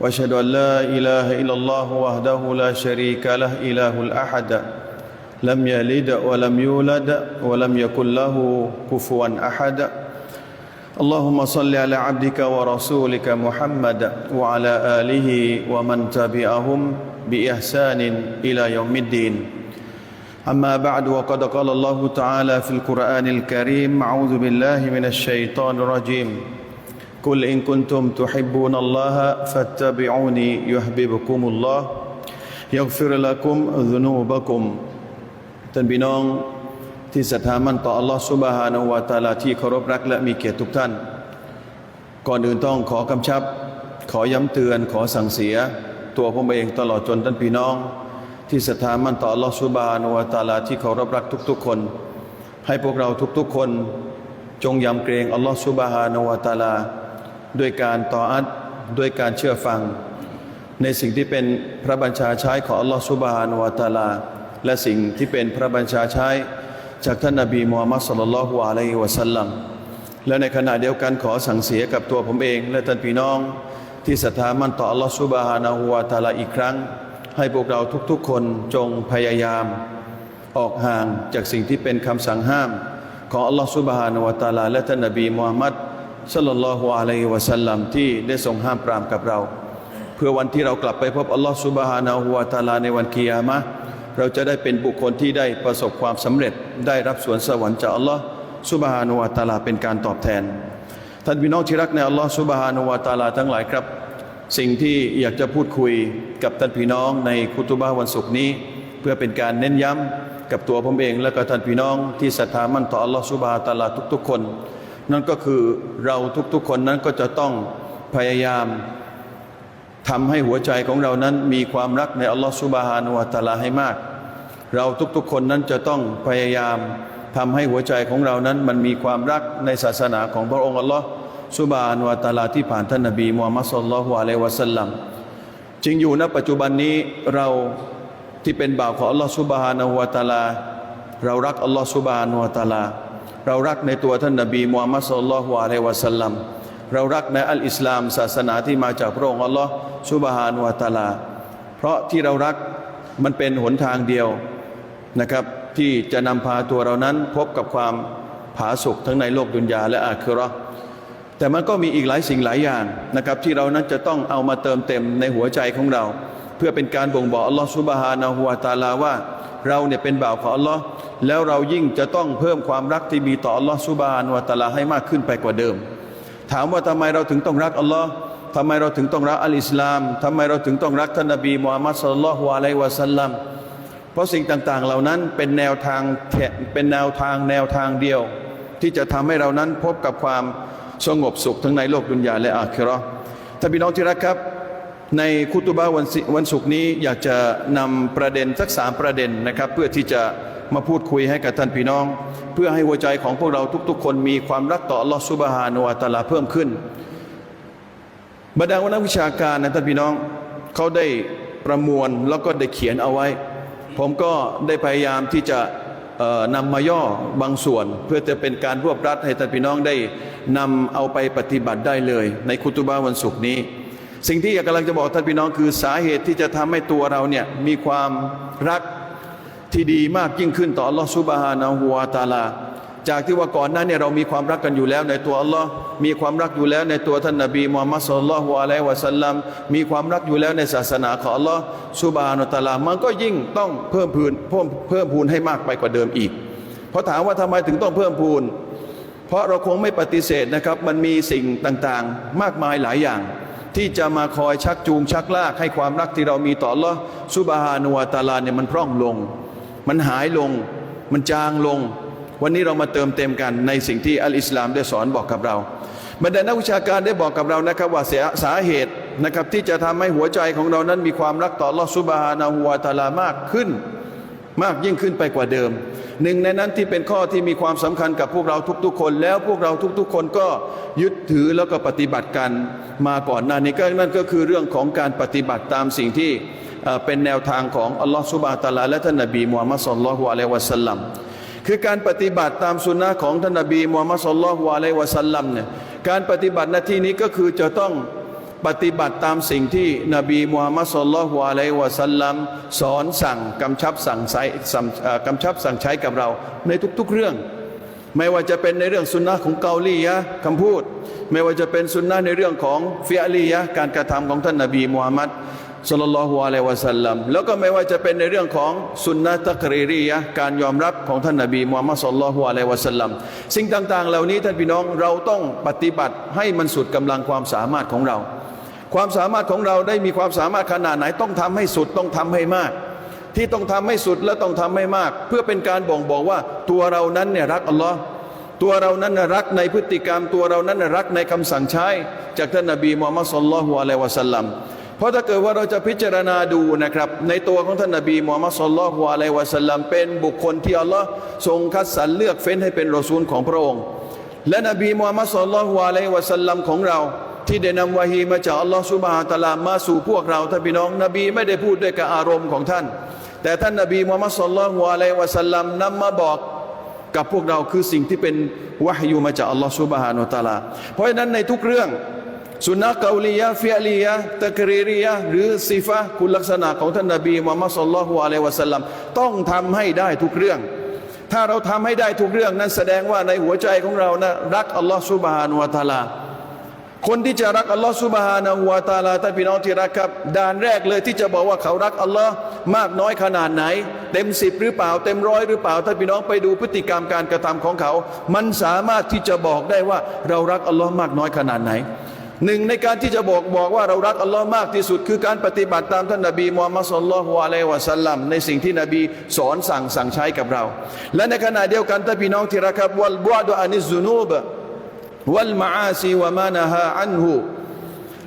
وأشهد أن لا إله إلا الله وحده لا شريك له إله الأحد. لم يلد ولم يولد ولم يكن له كفوا أحد. اللهم صل على عبدك ورسولك محمد وعلى آله ومن تبعهم بإحسان إلى يوم الدين. أما بعد وقد قال الله تعالى في القرآن الكريم أعوذ بالله من الشيطان الرجيم. قل إن كنتم تحبون الله فاتبعوني يحببكم الله يغفر لكم ذنوبكم ท่านพี่น้องที่ศรัทธามั่นต่อ Allah Subhanahu wa Ta'ala ที่เคารพรักและมีเกียรติทุกท่าน ก่อนอื่นต้องขอกำชับ ขอย้ำเตือน ขอสั่งเสีย ตัวผมเองตลอดจนท่านพี่น้อง ที่ศรัทธามั่นต่อ Allah Subhanahu wa Ta'ala ที่เคารพรักทุก ๆ คน ให้พวกเราทุกๆ คน จงยำเกรง Allah Subhanahu wa Ta'ala ด้วยการต่ออัดด้วยการเชื่อฟัง ในสิ่งที่เป็นพระบัญชาใช้ของอัลลอฮฺสุบฮานวะตาลา และสิ่งที่เป็นพระบัญชาใช้จากท่านนบีมูฮัมมัดสุลลัลฮุอะลัยฮิวะสัลลัมและในขณะเดียวกันขอสั่งเสียกับตัวผมเอง และท่านพี่น้อง ที่ศรัทธามั่นต่ออัลลอฮฺสุบฮานาหูวะตาลาอีกครั้ง ให้พวกเราทุกๆ คนจงพยายาม ออกห่างจากสิ่งที่เป็นคำสั่งห้าม ของอัลลอฮฺสุบฮานวะตาลา และท่านนบีมูฮัมมัด สัลลัลลอฮุอะลัยฮิวะสัลลัมที่ได้ทรงห้ามปรามกับเรา เพื่อวันที่เรากลับไปพบอัลลอฮฺซุบฮานาหูวะตาลาในวันกิยามะเราจะได้เป็นบุคคลที่ได้ประสบความสำเร็จ ได้รับสวนสวรรค์จากอัลลอฮฺซุบฮานาวะตาลาเป็นการตอบแทน ท่านพี่น้องที่รักในอัลลอฮฺซุบฮานาวะตาลาทั้งหลายครับ สิ่งที่อยากจะพูดคุยกับท่านพี่น้องในคุตุบะวันศุกร์นี้ เพื่อเป็นการเน้นย้ำกับตัวผมเอง และก็ท่านพี่น้องที่ศรัทธามั่นต่ออัลลอฮฺซุบฮานาวะตาลาทุก ๆ คน นั่นก็คือเราทุกๆคนนั้นก็จะต้องพยายามทำให้หัวใจของเรานั้นมีความรักในอัลลอฮฺสุบฮานุวะตาลาให้มาก เราทุกๆคนนั้นจะต้องพยายามทำให้หัวใจของเรานั้นมันมีความรักในศาสนาของพระองค์อัลลอฮฺสุบฮานุวะตาลาที่ผ่านท่านนบีมูฮัมมัดสุลลัลลอฮุอะลัยวะสัลลัมจริงอยู่ณปัจจุบันนี้เราที่เป็นบ่าวของอัลลอฮฺสุบฮานุวะตาลา เรารักอัลลอฮฺสุบฮานุวะตาลา เรารักในตัวท่านนบีมูฮัมมัดสุลลัลฮุอะลัยวะสัลลัมเรารักในอัลอิสลามศาสนาที่มาจากพระองค์อัลลอฮ์ซุบฮานุวะตาลา เพราะที่เรารักมันเป็นหนทางเดียวนะครับ ที่จะนำพาตัวเรานั้นพบกับความผาสุกทั้งในโลกดุนยาและอาคิเราะห์แต่มันก็มีอีกหลายสิ่งหลายอย่างนะครับ ที่เรานั้นจะต้องเอามาเติมเต็มในหัวใจของเรา เพื่อเป็นการบ่งบอกอัลลอฮ์ซุบฮานาหัวตาลาว่า เราเนี่ยเป็นบ่าวของอัลลอฮ์แล้วเรายิ่งจะต้องเพิ่มความรักที่มีต่ออัลลอฮ์ซุบานาหัวตาลาให้มากขึ้นไปกว่าเดิม ถามว่าทำไมเราถึงต้องรักอัลลอฮ์ทำไมเราถึงต้องรักอัลอิสลามทำไมเราถึงต้องรักท่านนบีมูฮัมมัดสุลลัลลอฮุอะลัยวะสัลลัมเพราะสิ่งต่างๆ เหล่านั้นเป็นแนวทางเป็นแนวทางแนวทางเดียว ที่จะทำให้เรานั้นพบกับความสงบสุขทั้งในโลกดุนยาและอาคิราะห์ท่านพี่น้องที่รักครับ ในคุตุบะวันวันศุกร์นี้อยากจะนำประเด็นสักสามประเด็นนะครับ เพื่อที่จะมาพูดคุยให้กับท่านพี่น้อง เพื่อให้หัวใจของพวกเราทุกๆ คนมีความรักต่อลอฮฺซุบฮานุวะตาลาเพิ่มขึ้น บรรดานักวิชาการนะท่านพี่น้องเขาได้ประมวลแล้วก็ได้เขียนเอาไว้ ผมก็ได้พยายามที่จะนำมาย่อบางส่วน เพื่อจะเป็นการรวบรัดให้ท่านพี่น้องได้นำเอาไปปฏิบัติได้เลย ในคุตุบะวันศุกร์นี้ สิ่งที่อยากกำลังจะบอกท่านพี่น้องคือสาเหตุที่จะทำให้ตัวเราเนี่ยมีความรักที่ดีมากยิ่งขึ้นต่ออัลลอฮฺซุบฮานะฮูวาตาลา จากที่ว่าก่อนหน้าเนี่ยเรามีความรักกันอยู่แล้วในตัวอัลลอฮ์มีความรักอยู่แล้วในตัวท่านนบีมูฮัมมัดสุลลัลฮุอะลัยวะสัลลัมมีความรักอยู่แล้วในศาสนาของอัลลอฮ์ซุบฮานะตาลา มันก็ยิ่งต้องเพิ่มพูนเพิ่มเพิ่มพูนให้มากไปกว่าเดิมอีก เพราะถามว่าทำไมถึงต้องเพิ่มพูน เพราะเราคงไม่ปฏิเสธนะครับมันมีสิ่งต่างๆ มากมายหลายอย่าง ที่จะมาคอยชักจูงชักลากให้ความรักที่เรามีต่อลลอฮ์ซุบฮานุวะตาลาเนี่ยมันพร่องลง มันหายลง มันจางลง วันนี้เรามาเติมเต็มกันในสิ่งที่อัลอิสลามได้สอนบอกกับเราบรรดานักวิชาการได้บอกกับเรานะครับว่าสาเหตุนะครับที่จะทำให้หัวใจของเรานั้นมีความรักต่อลลอฮฺซุบฮานะฮูวาตาลามากขึ้น มากยิ่งขึ้นไปกว่าเดิม หนึ่งในนั้นที่เป็นข้อที่มีความสำคัญกับพวกเราทุกๆคน แล้วพวกเราทุกๆ คนก็ยึดถือแล้วก็ปฏิบัติกันมาก่อนหน้านี้ก็นั่นก็คือเรื่องของการปฏิบัติตามสิ่งที่เป็นแนวทางของอัลลอฮฺซุบะตะอาลาและท่านนบีมูฮัมมัดศ็อลลัลลอฮุอะลัยวะสัลลัมคือการปฏิบัติตามสุนนะของท่านนบีมูฮัมมัดศ็อลลัลลอฮุอะลัยวะสัลลัมเนี่ยการปฏิบัติหน้าที่นี้ก็คือจะต้อง ปฏิบัติตามสิ่งที่นบีมูฮัมมัดศ็อลลัลฮุอะลัยวะสัลลัมสอนสั่งกำชับสั่งใช้กำชับสั่งใช้กับเรา ในทุกๆเรื่อง ไม่ว่าจะเป็นในเรื่องสุนนะของเกาลียะคำพูด ไม่ว่าจะเป็นสุนนะในเรื่องของฟิอาลียะการกระทำของท่านนบีมูฮัมมัดสุลลัลฮุอะลัยวะสัลลัมแล้วก็ไม่ว่าจะเป็นในเรื่องของสุนนะตักรีรียะการยอมรับของท่านนบีมูฮัมมัดสุลลัลฮุอะลัยวะสัลลัมสิ่งต่างๆ เหล่านี้ท่านพี่น้องเราต้องปฏิบัติให้มันสุดกำลังความสามารถของเรา ความสามารถของเราได้มีความสามารถขนาดไหนต้องทำให้สุดต้องทำให้มาก ที่ต้องทำให้สุดและต้องทำให้มาก เพื่อเป็นการบ่งบอกว่าตัวเรานั้นเนี่ยรักอัลลอฮ์ตัวเรานั้นรักในพฤติกรรม ตัวเรานั้นรักในคำสั่งใช้จากท่านนบีมูฮัมมัดสุลลัลลอฮุอะลัยวะสัลลัมเพราะถ้าเกิดว่าเราจะพิจารณาดูนะครับ ในตัวของท่านนบีมูฮัมมัดสุลลัลลอฮุอะลัยวะสัลลัมเป็นบุคคลที่อัลลอฮ์ทรงคัดสรรเลือกเฟ้นให้เป็นรอซูลของพระองค์ และนบีมูฮัมมัดสุลลัลลอฮุอะลัยวะสัลลัมของเรา ที่ได้นำวะฮีมาจากอัลลอฮ์ซุบฮานตะลามาสู่พวกเราท่านพี่น้อง นบีไม่ได้พูดด้วยกับอารมณ์ของท่าน แต่ท่านนบีมูฮัมมัดสุลลัลลอฮุอะลัยวะสัลลัมนำมาบอกกับพวกเราคือสิ่งที่เป็นวะฮยูมาจากอัลลอฮ์ซุบฮานะฮูวะตะลา เพราะฉะนั้นในทุกเรื่องสุนนะกาลียะฟิอลียะตะกรีรียะหรือซิฟะคุณลักษณะของท่านนบีมูฮัมมัดสุลลัลลอฮุอะลัยวะสัลลัมต้องทำให้ได้ทุกเรื่อง ถ้าเราทำให้ได้ทุกเรื่องนั้นแสดงว่าในหัวใจของเรานะรักอัลลอฮ์ซุบฮานะฮูวะตะลา คนที่จะรักอัลลอฮ์ซุบฮานะฮูวะตาลาท่านพี่น้องที่รักครับด่านแรกเลยที่จะบอกว่าเขารักอัลลอฮ์มากน้อยขนาดไหน เต็มสิบหรือเปล่า เต็มร้อยหรือเปล่าท่านพี่น้องไปดูพฤติกรรมการกระทำของเขา มันสามารถที่จะบอกได้ว่าเรารักอัลลอฮ์มากน้อยขนาดไหนหนึ่งในการที่จะบอกบอกว่าเรารักอัลลอฮ์มากที่สุด คือการปฏิบัติตามท่านนบีมูฮัมมัดสุลลัลฮุอะลัยวะสัลลัมในสิ่งที่นบีสอนสั่งสั่งใช้กับเรา และในขณะเดียวกันท่านพี่น้องที่รักครับวัลบุอดุอานิซซุนูบ วัลมาอาซีวะมานะฮาอันหู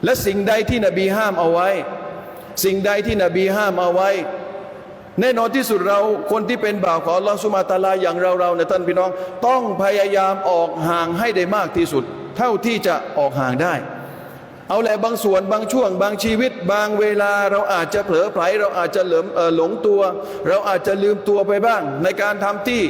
และสิ่งใดที่นบีห้ามเอาไว้ สิ่งใดที่นบีห้ามเอาไว้ แน่นอนที่สุดเราคนที่เป็นบ่าวของลอสุมาตาลาอย่างเราเราเนี่ยท่านพี่น้อง ต้องพยายามออกห่างให้ได้มากที่สุด เท่าที่จะออกห่างได้ เอาแหละบางส่วนบางช่วง บางชีวิต บางเวลาเราอาจจะเผลอไผลเราอาจจะหลิมเอ่อหลงตัว เราอาจจะลืมตัวไปบ้าง ในการทำที่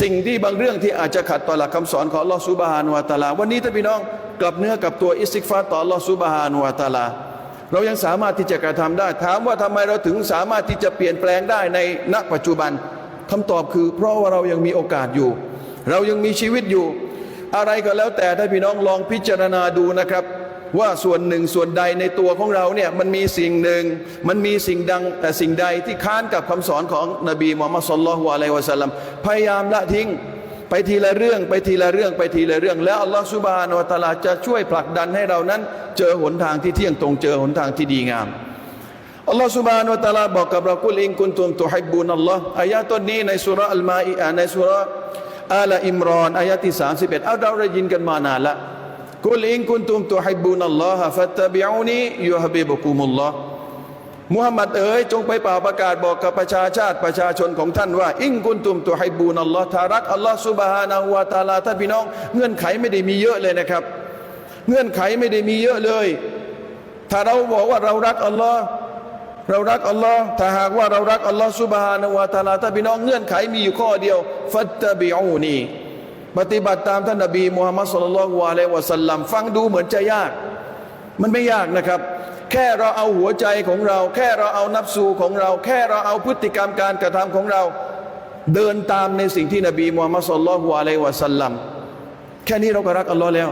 สิ่งที่บางเรื่องที่อาจจะขัดต่อหลักคำสอนของลอฮฺซุบฮานวะตาลา วันนี้ท่านพี่น้องกลับเนื้อกลับตัวอิสติกฟาต่อลอฮฺซุบฮานวะตาลา เรายังสามารถที่จะกระทำได้ ถามว่าทำไมเราถึงสามารถที่จะเปลี่ยนแปลงได้ในณปัจจุบันคำตอบคือ เพราะว่าเรายังมีโอกาสอยู่ เรายังมีชีวิตอยู่ อะไรก็แล้วแต่ท่านพี่น้องลองพิจารณาดูนะครับ ว่าส่วนหนึ่งส่วนใดในตัวของเราเนี่ยมันมีสิ่งหนึ่งมันมีสิ่งดังแต่สิ่งใดที่ค้านกับคำสอนของนบีมุฮัมมัดสุลลัลลอฮุอะลัยวะสัลลัมพยายามละทิ้งไปทีละเรื่องไปทีละเรื่องไปทีละเรื่อง แล้วอัลลอฮฺสุบานะฮูวะตะอาลาจะช่วยผลักดันให้เรานั้น เจอหนทางที่เที่ยงตรงเจอหนทางที่ดีงามอัลลอฮฺสุบานะฮูวะตะอาลาบอกกับเรากุลอินกุนตุมตุฮิบบุนอัลลอฮ์อายะต้นนี้ในสุราะอัลมาอิอะห์ในสุราะห์อาลอิมรอนอายะที่ 31เอาเราได้ยินกันมานานละ กุลอินกุนตุมตุฮิบบุนัลลอฮ์ฟัตตะบิอูนียุฮบิบุกุมุลลอฮ์มุฮัมมัดเอ๋ยจงไปเป่าประกาศบอกกับประชาชาติประชาชนของท่านว่า อิงกุนตุมตุฮิบูนัลลอฮ์ทารักอัลลอฮ์ซุบฮานะฮูวตาลาท่านพี่น้อง เงื่อนไขไม่ได้มีเยอะเลยนะครับ เงื่อนไขไม่ได้มีเยอะเลย ถ้าเราบอกว่าเรารักอัลลอฮ์เรารักอัลลอฮ์ถ้าหากว่าเรารักอัลลอฮ์ซุบฮานะฮูวตาลาท่านพี่น้องเงื่อนไขมีอยู่ข้อเดียว ฟัตตะบิอูนี ปฏิบัติตามท่านนบีมุฮัมมัดสุลลัลลอฮุอะลัยฮิวะสัลลัมฟังดูเหมือนจะยาก มันไม่ยากนะครับ แค่เราเอาหัวใจของเรา แค่เราเอานับสูของเรา แค่เราเอาพฤติกรรมการกระทำของเรา เดินตามในสิ่งที่นบีมูฮัมมัดสุลลัลลอฮุอะลัยฮิวะสัลลัมแค่นี้เราก็รักอัลลอฮ์แล้ว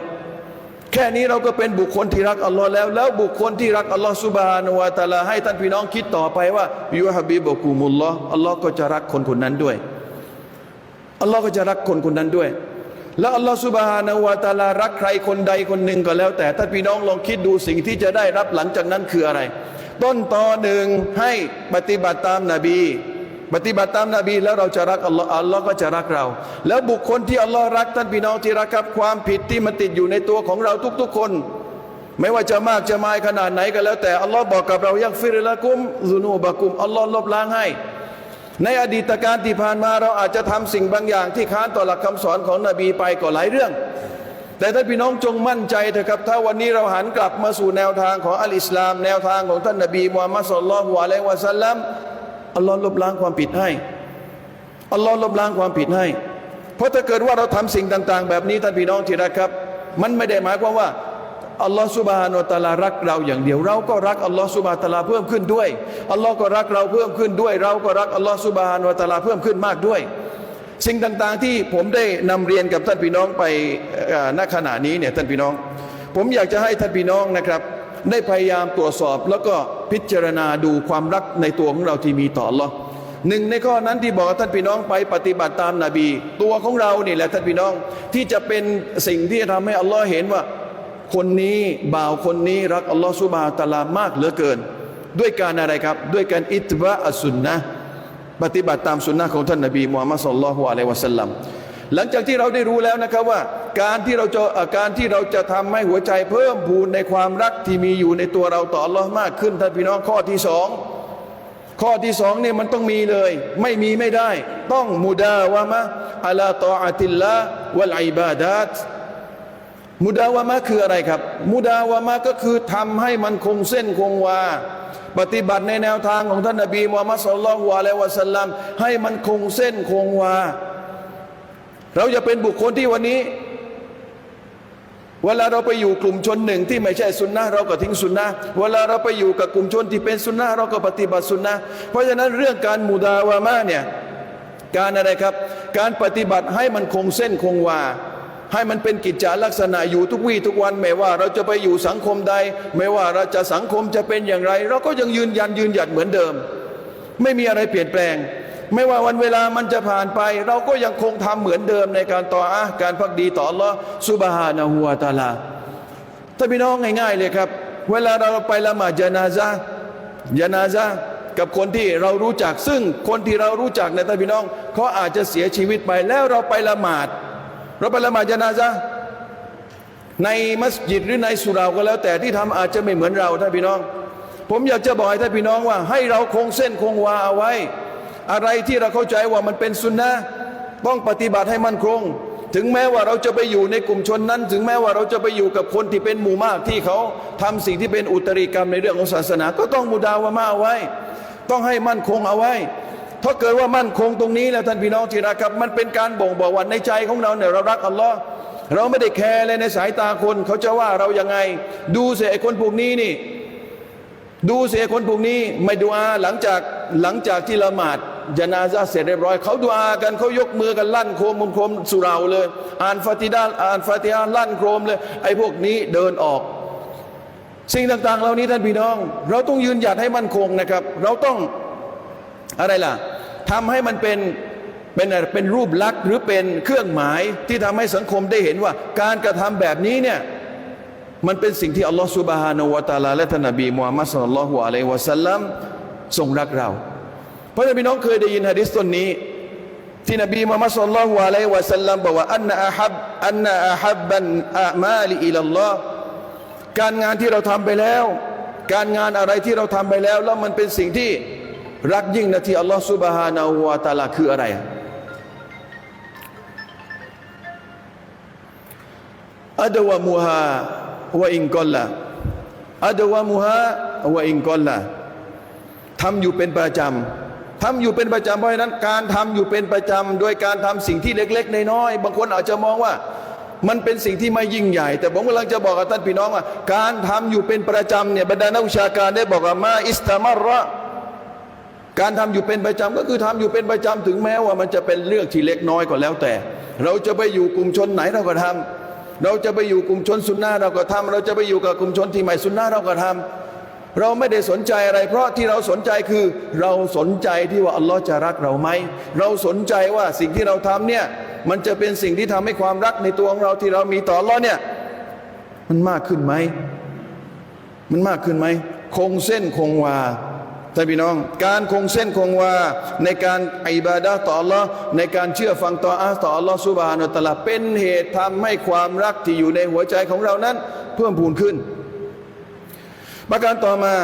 แค่นี้เราก็เป็นบุคคลที่รักอัลลอฮ์แล้ว แล้วบุคคลที่รักอัลลอฮ์ซุบฮานะฮูวะตะอาลาให้ท่านพี่น้องคิดต่อไปว่ายูฮับบิบุกุมุลลอฮ์อัลลอฮ์ก็จะรักคนคนนั้นด้วยอัลลอฮ์ก็จะรักคนคนนั้นด้วย แล้วอัลลอฮ์สุบฮานะฮูวะตาลารักใครคนใดคนหนึ่งก็แล้ว แต่ท่านพี่น้องลองคิดดูสิ่งที่จะได้รับหลังจากนั้นคืออะไร ต้นตอหนึ่งให้ปฏิบัติตามนาบี ปฏิบัติตามนาบีแล้วเราจะรักอัลลอฮ์อัลลอฮ์ก็จะรักเรา แล้วบุคคลที่อัลลอฮ์รักท่านพี่น้องที่รักครับความผิดที่มันติดอยู่ในตัวของเราทุก ๆคน ไม่ว่าจะมากจะมายขนาดไหนก็แล้ว แต่อัลลอฮ์บอกกับเรายักฟิรละกุมซุนูบะกุมอัลลอฮ์ลบล้างให้ ในอดีตการที่ผ่านมาเราอาจจะทำสิ่งบางอย่างที่ค้านต่อหลักคำสอนของนบีไปก็หลายเรื่อง แต่ท่านพี่น้องจงมั่นใจเถอะครับ ถ้าวันนี้เราหันกลับมาสู่แนวทางของอัลอิสลาม แนวทางของท่านนบีมูฮัมมัดสุลลัลฮุอะลัยวะสัลลัมอัลลอฮ์ลบล้างความผิดให้อัลลอฮ์ลบล้างความผิดให้ เพราะถ้าเกิดว่าเราทำสิ่งต่าง ๆ แบบนี้ท่านพี่น้องที่รักครับ มันไม่ได้หมายความว่า อัลลอฮ์สุบฮานาตะลารักเราอย่างเดียวเราก็รักอัลลอฮ์สุบฮานะตะลาเพิ่มขึ้นด้วยอัลลอฮ์ก็รักเราเพิ่มขึ้นด้วย เราก็รักอัลลอฮ์สุบฮานาตะลาเพิ่มขึ้นมากด้วย สิ่งต่างๆที่ผมได้นำเรียนกับท่านพี่น้องไปณขณะนี้เนี่ยท่านพี่น้อง ผมอยากจะให้ท่านพี่น้องนะครับ ได้พยายามตรวจสอบแล้วก็พิจารณาดูความรักในตัวของเราที่มีต่ออัลลอฮ์หนึ่งในข้อนั้นที่บอกท่านพี่น้องไปปฏิบัติตามนาบี ตัวของเรานี่แหละท่านพี่น้องที่จะเป็นสิ่งที่จะทำให้อัลลอฮ์เห็นว่า คนนี้บ่าวคนนี้รักอัลลอฮ์สุบฮานะฮูวะตะอาลามากเหลือเกิน ด้วยการอะไรครับ ด้วยการอิตบะอัสุนนะปฏิบัติตามสุนนะของท่านนบีมูฮัมมัดสุลลัลฮุอะลัยวะสัลลัมหลังจากที่เราได้รู้แล้วนะครับว่า การที่เราจะการที่เราจะทำให้หัวใจเพิ่มพูนในความรักที่มีอยู่ในตัวเราต่ออัลลอฮ์มากขึ้นท่านพี่น้องข้อที่สองข้อที่สองเนี่ยมันต้องมีเลย ไม่มีไม่ได้ ต้องมุดาวะมะอัลาตออาติลละวัลอิบาดัต มุดาวามะคืออะไรครับ มุดาวามะก็คือทำให้มันคงเส้นคงวา ปฏิบัติในแนวทางของท่านนบีมูฮัมมัดสุลลัลลอฮุอะลัยฮิวะสัลลัมให้มันคงเส้นคงวา เราจะเป็นบุคคลที่วันนี้ เวลาเราไปอยู่กลุ่มชนหนึ่งที่ไม่ใช่สุนนะเราก็ทิ้งสุนนะเวลาเราไปอยู่กับกลุ่มชนที่เป็นสุนนะเราก็ปฏิบัติสุนนะเพราะฉะนั้นเรื่องการมุดาวามะเนี่ยการอะไรครับ การปฏิบัติให้มันคงเส้นคงวา ให้มันเป็นกิจจาลักษณะอยู่ทุกวี่ทุกวัน ไม่ว่าเราจะไปอยู่สังคมใด ไม่ว่าเราจะสังคมจะเป็นอย่างไร เราก็ยังยืนยันยืนหยัดเหมือนเดิม ไม่มีอะไรเปลี่ยนแปลง ไม่ว่าวันเวลามันจะผ่านไป เราก็ยังคงทำเหมือนเดิมในการต่ออาการพักดีต่อลลอฮ์ซุบฮานะฮูวตาลาถ้าพี่น้องง่ายๆเลยครับ เวลาเราไปละหมาดจานาซะห์จานาซะห์กับคนที่เรารู้จักซึ่งคนที่เรารู้จักเนท่านพี่น้องเขาอาจจะเสียชีวิตไปแล้วเราไปละหมาด เราไปละหมาดจานาซะในมัสยิดหรือในสุเหราก็แล้ว แต่ที่ทำอาจจะไม่เหมือนเราท่านพี่น้อง ผมอยากจะบอกให้ท่านพี่น้องว่า ให้เราคงเส้นคงวาเอาไว้ อะไรที่เราเข้าใจว่ามันเป็นสุนนะต้องปฏิบัติให้มันคง ถึงแม้ว่าเราจะไปอยู่ในกลุ่มชนนั้น ถึงแม้ว่าเราจะไปอยู่กับคนที่เป็นหมู่มากที่เขาทำสิ่งที่เป็นอุตริกรรมในเรื่องของศาสนา ก็ต้องมุดาวะมาเอาไว้ ต้องให้มั่นคงเอาไว้ ถ้าเกิดว่ามั่นคงตรงนี้แล้วท่านพี่น้องที่รักครับ มันเป็นการบ่งบอกว่าในใจของเราเนี่ยเรารักอัลลอฮ์เราไม่ได้แคร์เลยในสายตาคนเขาจะว่าเรายังไง ดูเสียไอ้คนพวกนี้นี่ ดูเสียคนพวกนี้ไม่ดูอาหลังจากหลังจากที่ละหมาดจนาซาเสร็จเรียบร้อยเขาดูอากันเขายกมือกันลั่นโครมโครมสุราเลย อ่านฟาติดาอ่านฟาติฮาลั่นโครมเลย ไอ้พวกนี้เดินออก สิ่งต่างๆ เหล่านี้ท่านพี่น้อง เราต้องยืนหยัดให้มั่นคงนะครับ เราต้อง อะไรล่ะทำให้มันเป็นเป็นอะไรเป็นรูปลักษณ์หรือเป็นเครื่องหมายที่ทำให้สังคมได้เห็นว่า การกระทำแบบนี้เนี่ยมันเป็นสิ่งที่อัลลอฮฺสุบฮานาวะตะอาลาและท่านนบีมูฮัมมัดสุลลัลฮุอะลัยวะสัลลัมทรงรักเรา เพราะนั้นพี่น้องเคยได้ยินฮะดิษต้นนี้ ที่นบีมูฮัมมัดสุลลัลฮุอะลัยวะสัลลัมบอกว่าอันนะอาฮับอันนะอาฮับบันอามาลิอิลลลอฮ์การงานที่เราทำไปแล้ว การงานอะไรที่เราทำไปแล้ว แล้วมันเป็นสิ่งที่ รักยิ่งนะที่อัลลอฮฺสุบฮานาหูวะตะอาลาคืออะไร อัดวะมุฮาวะอิงกอลละอัดวะมุฮาวะอิงกอลละทำอยู่เป็นประจำทำอยู่เป็นประจำเพราะฉะนั้น การทำอยู่เป็นประจำโดยการทำสิ่งที่เล็กๆน้อยๆบางคนอาจจะมองว่ามันเป็นสิ่งที่ไม่ยิ่งใหญ่ แต่ผมกำลังจะบอกกับท่านพี่น้องว่า การทำอยู่เป็นประจำเนี่ยบรรดานักวิชาการได้บอกว่ามาอิสตามารระ การทำอยู่เป็นประจำก็คือทำอยู่เป็นประจำถึงแม้ว่ามันจะเป็นเรื่องที่เล็กน้อยก็แล้วแต่ เราจะไปอยู่กลุ่มชนไหนเราก็ทำเราจะไปอยู่กลุ่มชนสุนนะเราก็ทำเราจะไปอยู่กับกลุ่มชนที่ไม่สุนนะเราก็ทำเราไม่ได้สนใจอะไร เพราะที่เราสนใจคือเราสนใจที่ว่าอัลลอฮ์จะรักเราไหมเราสนใจว่าสิ่งที่เราทำเนี่ยมันจะเป็นสิ่งที่ทำให้ความรักในตัวของเราที่เรามีต่ออัลลอฮ์เนี่ยมันมากขึ้นไหมมันมากขึ้นไหมคงเส้นคงวา ท่านพี่น้อง การคงเส้นคงวาในการอิบาดะต่อ Allah ในการเชื่อฟังต่ออาต่อ Allah ซุบานะฮูวะตลาเป็นเหตุทำให้ความรักที่อยู่ในหัวใจของเรานั้น เพิ่มพูนขึ้น ประการต่อมา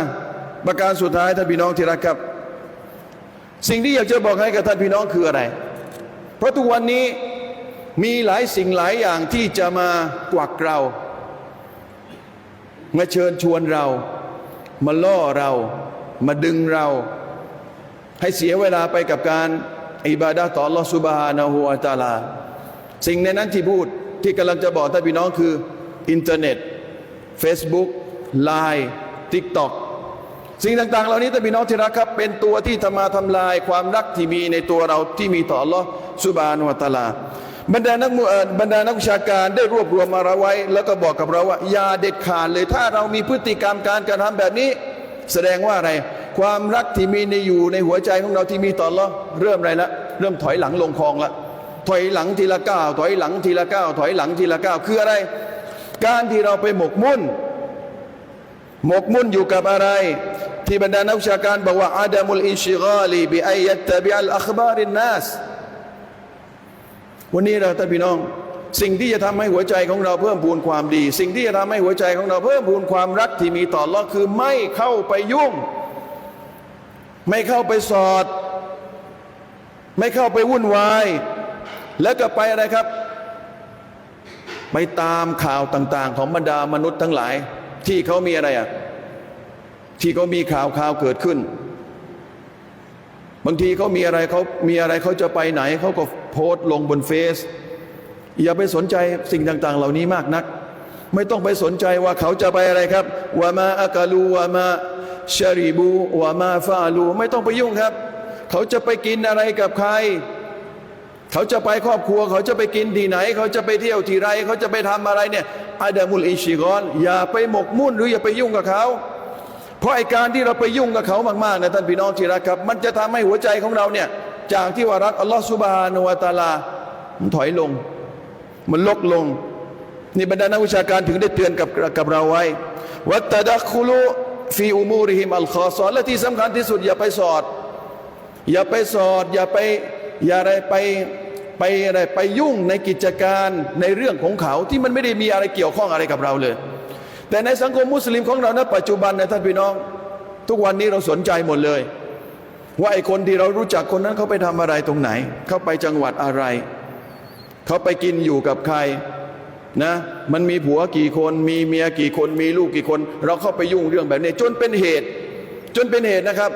ประการสุดท้ายท่านพี่น้องที่รักครับ สิ่งที่อยากจะบอกให้กับท่านพี่น้องคืออะไร เพราะทุกวันนี้มีหลายสิ่งหลายอย่างที่จะมากวักเรา มาเชิญชวนเรา มาล่อเรา มาดึงเรา ให้เสียเวลาไปกับการอิบาดะต่อ Allah Subhanahu wa Taala สิ่งในนั้นที่พูดที่กำลังจะบอกท่านพี่น้องคือ อินเทอร์เน็ต Facebook Line TikTok สิ่งต่าง ๆ เหล่านี้ท่านพี่น้องที่รักครับ เป็นตัวที่ทำมาทำลายความรักที่มีในตัวเราที่มีต่อ Allah Subhanahu wa Taala บรรดานักบรรดานักวิชาการได้รวบรวมมาเราไว้ แล้วก็บอกกับเราว่าอย่าเด็ดขาดเลยถ้าเรามีพฤติกรรมการกระทำแบบนี้ แสดงว่าอะไร ความรักที่มีในอยู่ในหัวใจของเราที่มีต่อ Allah เริ่มอะไรละเริ่มถอยหลังลงคลองละถอยหลังทีละก้าวถอยหลังทีละก้าวถอยหลังทีละก้าวคืออะไร การที่เราไปหมกมุ่น หมกมุ่นอยู่กับอะไร ที่บรรดานักวิชาการบอกว่าอาดามุลอินชิกาลีบิอัยยัตตบิอัลอัคบารินนัสวันนี้เราท่านพี่น้อง สิ่งที่จะทำให้หัวใจของเราเพิ่มพูนความดี สิ่งที่จะทำให้หัวใจของเราเพิ่มพูนความรักที่มีต่อ Allah คือไม่เข้าไปยุ่ง ไม่เข้าไปสอด ไม่เข้าไปวุ่นวาย แล้วก็ไปอะไรครับ ไปตามข่าวต่าง ๆ ของบรรดามนุษย์ทั้งหลาย ที่เขามีอะไรอะที่เขามีข่าวข่าวเกิดขึ้น บางทีเขามีอะไรเขามีอะไรเขาจะไปไหนเขาก็โพสต์ลงบนเฟซ อย่าไปสนใจสิ่งต่าง ๆ เหล่านี้มากนัก ไม่ต้องไปสนใจว่าเขาจะไปอะไรครับว่ามาอากาลูว่ามาชาริบูว่ามาฟาลู ไม่ต้องไปยุ่งครับ เขาจะไปกินอะไรกับใคร เขาจะไปครอบครัว เขาจะไปกินที่ไหน เขาจะไปเที่ยวที่ไร เขาจะไปทำอะไรเนี่ยอาดามุลอิชิกอน อย่าไปหมกมุ่นหรืออย่าไปยุ่งกับเขาเพราะไอการที่เราไปยุ่งกับเขามากๆนะท่านพี่น้องที่รักครับ มันจะทำให้หัวใจของเราเนี่ย จากที่ว่ารักอัลลอฮฺสุบฮานุวะตาลามันถอยลง มันลดลง นี่บรรดานักวิชาการถึงได้เตือนกับกับเราไว้วัตตะดักคุลุฟีอุมูริฮิมอัลคอซอนและที่สำคัญที่สุด อย่าไปสอด อย่าไปสอด อย่าไปอย่าอะไรไปไปอะไรไปยุ่งในกิจการในเรื่องของเขาที่มันไม่ได้มีอะไรเกี่ยวข้องอะไรกับเราเลย แต่ในสังคมมุสลิมของเราณปัจจุบันนะท่านพี่น้อง ทุกวันนี้เราสนใจหมดเลย ว่าไอ้คนที่เรารู้จักคนนั้นเขาไปทำอะไรตรงไหน เขาไปจังหวัดอะไร เขาไปกินอยู่กับใครนะมันมีผัวกี่คนมีเมียกี่คนมีลูกกี่คน เราเข้าไปยุ่งเรื่องแบบนี้จนเป็นเหตุ จนเป็นเหตุนะครับ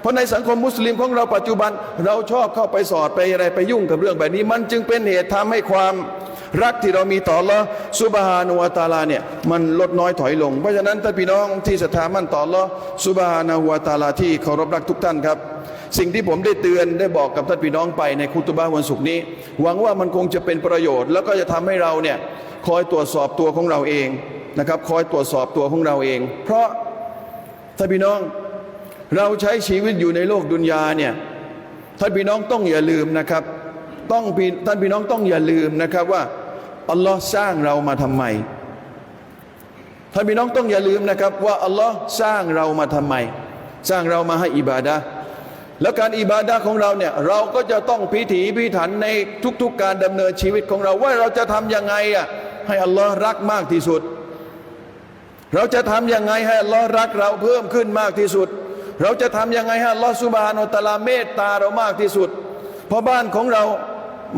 เพราะในสังคมมุสลิมของเราปัจจุบัน เราชอบเข้าไปสอดไปอะไรไปยุ่งกับเรื่องแบบนี้ มันจึงเป็นเหตุทำให้ความรักที่เรามีต่อละสุบฮานุวาตาลาเนี่ยมันลดน้อยถอยลง เพราะฉะนั้นท่านพี่น้องที่ศรัทธามั่นต่อละสุบฮานุวาตาลาที่เคารพรักทุกท่านครับ สิ่งที่ผมได้เตือนได้บอกกับท่านพี่น้องไปในคุตบะห์วันศุกร์นี้ หวังว่ามันคงจะเป็นประโยชน์ แล้วก็จะทำให้เราเนี่ยคอยตรวจสอบตัวของเราเองนะครับคอยตรวจสอบตัวของเราเอง เพราะท่านพี่น้องเราใช้ชีวิตอยู่ในโลกดุนยาเนี่ยท่านพี่น้องต้องอย่าลืมนะครับ ต้องพี่ท่านพี่น้องต้องอย่าลืมนะครับว่าอัลลอฮ์สร้างเรามาทำไมท่านพี่น้องต้องอย่าลืมนะครับ ว่าอัลลอฮ์สร้างเรามาทำไม สร้างเรามาให้อิบาดะห์ แล้วการอิบาดะห์ของเราเนี่ยเราก็จะต้องพิถีพิถันในทุก ๆ การดำเนินชีวิตของเราว่าเราจะทำยังไงอะให้อัลลอฮ์รักมากที่สุด เราจะทำยังไงให้อัลลอฮ์รักเราเพิ่มขึ้นมากที่สุด เราจะทำยังไงให้อัลลอฮ์สุบฮานุตะลาเมตตาเรามากที่สุด เพราะบ้านของเรา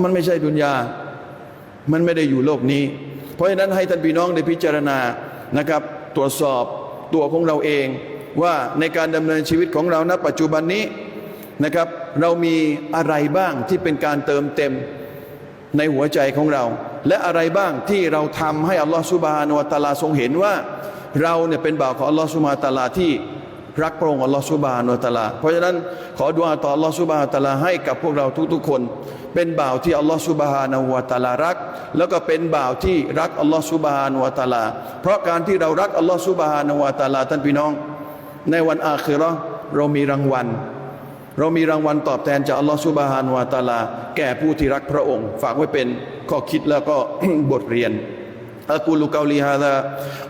มันไม่ใช่ดุนยา มันไม่ได้อยู่โลกนี้ เพราะฉะนั้นให้ท่านพี่น้องได้พิจารณานะครับ ตรวจสอบตัวของเราเองว่าในการดำเนินชีวิตของเราณปัจจุบันนี้ นะครับ เรามีอะไรบ้างที่เป็นการเติมเต็มในหัวใจของเรา และอะไรบ้างที่เราทำให้อัลลอฮฺสุบฮานุวตาลาทรงเห็นว่า เราเนี่ยเป็นบ่าวของอัลลอฮฺสุบฮานตาลาที่รักพระองค์อัลลอฮฺสุบฮานุวตาลา เพราะฉะนั้นขอดุอาต่ออัลลอฮฺสุบฮานตาลาให้กับพวกเราทุกๆคน เป็นบ่าวที่อัลลอฮฺสุบฮานวตาลารัก แล้วก็เป็นบ่าวที่รักอัลลอฮฺสุบฮานุวตาลา เพราะการที่เรารักอัลลอฮฺสุบฮานวตาลาท่านพี่น้อง ในวันอาคิเราะเรามีรางวัล เรามีรางวัลตอบแทนจากอัลลอฮฺซุบฮานุวะตะอาลา แก่ผู้ที่รักพระองค์ ฝากไว้เป็นข้อคิดแล้วก็ บทเรียน أقول قولي هذا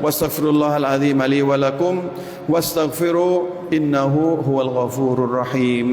واستغفر الله العظيم لي ولكم واستغفروا إنه هو الغفور الرحيم